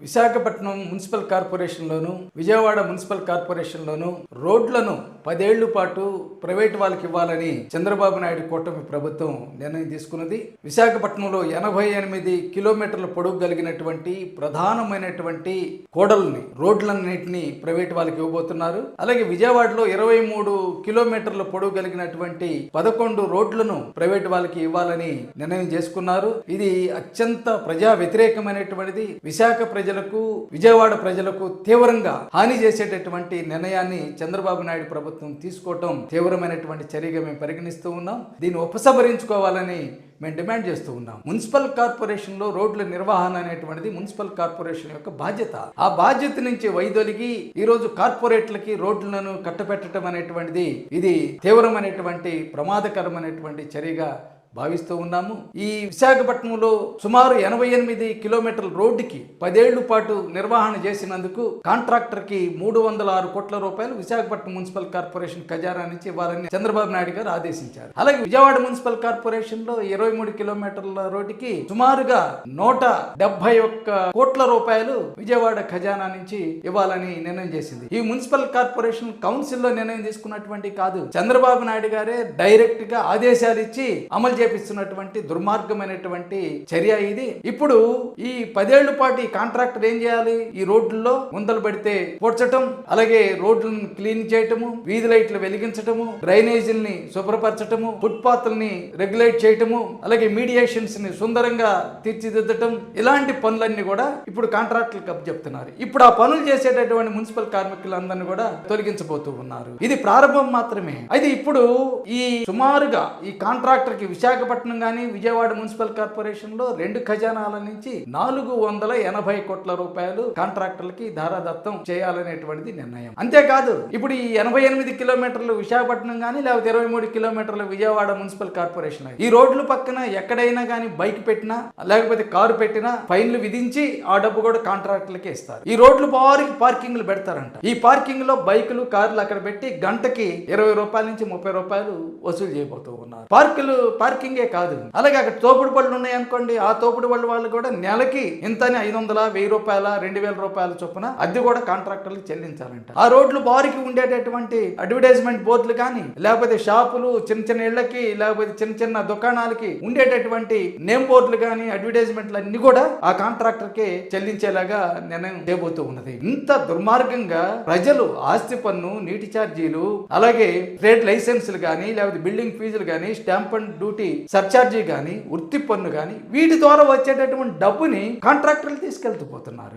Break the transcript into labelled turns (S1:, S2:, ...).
S1: Visakhapatnam municipal కార్పొరేషన్లోను Vijayawada municipal కార్పొరేషన్లోను రోడ్లను పదేళ్ళ పాటు ప్రైవేట్ వాళ్ళకి ఇవ్వాలని చంద్రబాబు నాయుడు కూటమి ప్రభుత్వం నిర్ణయం తీసుకున్నది. విశాఖపట్నంలో ఎనభై ఎనిమిది కిలోమీటర్ల పొడవు కలిగినటువంటి ప్రధానమైనటువంటి కోడల్ని రోడ్లన్నింటినీ ప్రైవేట్ వాళ్ళకి ఇవ్వబోతున్నారు. అలాగే విజయవాడలో ఇరవై మూడు కిలోమీటర్ల పొడవు కలిగినటువంటి పదకొండు రోడ్లను ప్రైవేట్ వాళ్ళకి ఇవ్వాలని నిర్ణయం చేసుకున్నారు. ఇది అత్యంత ప్రజా వ్యతిరేకమైనటువంటిది. విశాఖ ప్రజ ప్రజలకు విజయవాడ ప్రజలకు తీవ్రంగా హాని చేసేటటువంటి నిర్ణయాన్ని చంద్రబాబు నాయుడు ప్రభుత్వం తీసుకోవటం తీవ్రమైనటువంటి చర్యగా మేము పరిగణిస్తూ ఉన్నాం. దీన్ని ఉపసంహరించుకోవాలని మేము డిమాండ్ చేస్తూ ఉన్నాం. మున్సిపల్ కార్పొరేషన్లో రోడ్ల నిర్వహణ అనేటువంటిది మున్సిపల్ కార్పొరేషన్ యొక్క బాధ్యత. ఆ బాధ్యత నుంచి వైదొలిగి ఈరోజు కార్పొరేట్లకి రోడ్లను కట్టపెట్టడం అనేటువంటిది ఇది తీవ్రమైనటువంటి ప్రమాదకరమైనటువంటి చర్యగా భావిస్తూ ఉన్నాము. ఈ విశాఖపట్నంలో సుమారు ఎనభై ఎనిమిది కిలోమీటర్ల రోడ్డుకి పదేళ్ళ పాటు నిర్వహణ చేసినందుకు కాంట్రాక్టర్కి మూడు వందల ఆరు కోట్ల రూపాయలు విశాఖపట్నం మున్సిపల్ కార్పొరేషన్ ఖజానా నుంచి ఇవ్వాలని చంద్రబాబు నాయుడు గారు ఆదేశించారు. అలాగే విజయవాడ మున్సిపల్ కార్పొరేషన్లో ఇరవై మూడు కిలోమీటర్ల రోడ్డుకి సుమారుగా నూట డెబ్బై ఒక్క కోట్ల రూపాయలు విజయవాడ ఖజానా నుంచి ఇవ్వాలని నిర్ణయం చేసింది. ఈ మున్సిపల్ కార్పొరేషన్ కౌన్సిల్లో నిర్ణయం తీసుకున్నటువంటి కాదు. చంద్రబాబు నాయుడు గారే డైరెక్ట్గా ఆదేశాలు ఇచ్చి అమలు ప్రేరేపిస్తున్నటువంటి దుర్మార్గమైనటువంటి చర్య ఇది. ఇప్పుడు ఈ పదేళ్ళ పాటు ఈ కాంట్రాక్టర్ ఏం చేయాలి? ఈ రోడ్లలో ముందలు పెడితే పొడ్చటం అలాగే రోడ్లను క్లీన్ చేయటము వీధి లైట్లు వెలిగించటము డ్రైనేజీల్ని శుభ్రపరచటము ఫుట్పాత్లని రెగ్యులేట్ చేయటము అలాగే మీడియేషన్స్ని సుందరంగా తీర్చిదిద్దటం ఇలాంటి పనులన్నీ కూడా ఇప్పుడు కాంట్రాక్టులకు చెప్తున్నారు. ఇప్పుడు ఆ పనులు చేసేటటువంటి మున్సిపల్ కార్మికులందరినీ కూడా తొలగించబోతూ ఉన్నారు. ఇది ప్రారంభం మాత్రమే. అయితే ఇప్పుడు ఈ సుమారుగా ఈ కాంట్రాక్టర్కి విశాఖపట్నం కానీ విజయవాడ మున్సిపల్ కార్పొరేషన్లో రెండు ఖజానాల నుంచి నాలుగు వందల ఎనభై కోట్ల రూపాయలు కాంట్రాక్టర్లకి ధారాదత్తం చేయాలనేటువంటిది నిర్ణయం. అంతేకాదు ఇప్పుడు ఈ ఎనభై ఎనిమిది కిలోమీటర్లు విశాఖపట్నం కానీ లేకపోతే ఇరవై మూడు కిలోమీటర్లు విజయవాడ మున్సిపల్ కార్పొరేషన్ ఈ రోడ్ల పక్కన ఎక్కడైనా కానీ బైక్ పెట్టినా లేకపోతే కారు పెట్టినా ఫైన్లు విధించి ఆ డబ్బు కూడా కాంట్రాక్టర్లకే ఇస్తారు. ఈ రోడ్లు పార్కింగ్ పార్కింగ్లు పెడతారంట. ఈ పార్కింగ్లో బైకులు కార్లు అక్కడ పెట్టి గంటకి ఇరవై రూపాయల నుంచి ముప్పై రూపాయలు వసూలు చేయబోతూ ఉన్నారు. పార్కులు పార్కింగే కాదు. అలాగే అక్కడ తోపుడు బళ్ళు ఉన్నాయనుకోండి ఆ తోపుడు బళ్ళు వాళ్ళు కూడా నెలకి ఇంతని ఐదు వందల వెయ్యి రూపాయల రెండు వేల రూపాయల చొప్పున అది కూడా కాంట్రాక్టర్లు చెల్లించాలంట. ఆ రోడ్లు బారికి ఉండేటటువంటి అడ్వర్టైజ్మెంట్ బోర్డులు కానీ లేకపోతే షాపులు చిన్న చిన్న ఇళ్ళకి లేకపోతే చిన్న చిన్న దుకాణాలకి ఉండేటటువంటి నేమ్ బోర్డులు కానీ అడ్వర్టైజ్మెంట్లు అన్ని కూడా ఆ కాంట్రాక్టర్కి చెల్లించేలాగా నిర్ణయం చేయబోతూ ఉన్నది. ఇంత దుర్మార్గంగా ప్రజలు ఆస్తి పన్ను నీటి ఛార్జీలు అలాగే ట్రేడ్ లైసెన్సులు కానీ లేకపోతే బిల్డింగ్ ఫీజులు కానీ స్టాంప్ అండ్ డ్యూటీ సర్చార్జీ కానీ వృత్తి పన్ను కానీ వీటి ద్వారా వచ్చేటటువంటి డబ్బుని కాంట్రాక్టర్లు తీసుకెళ్తూ పోతున్నారు.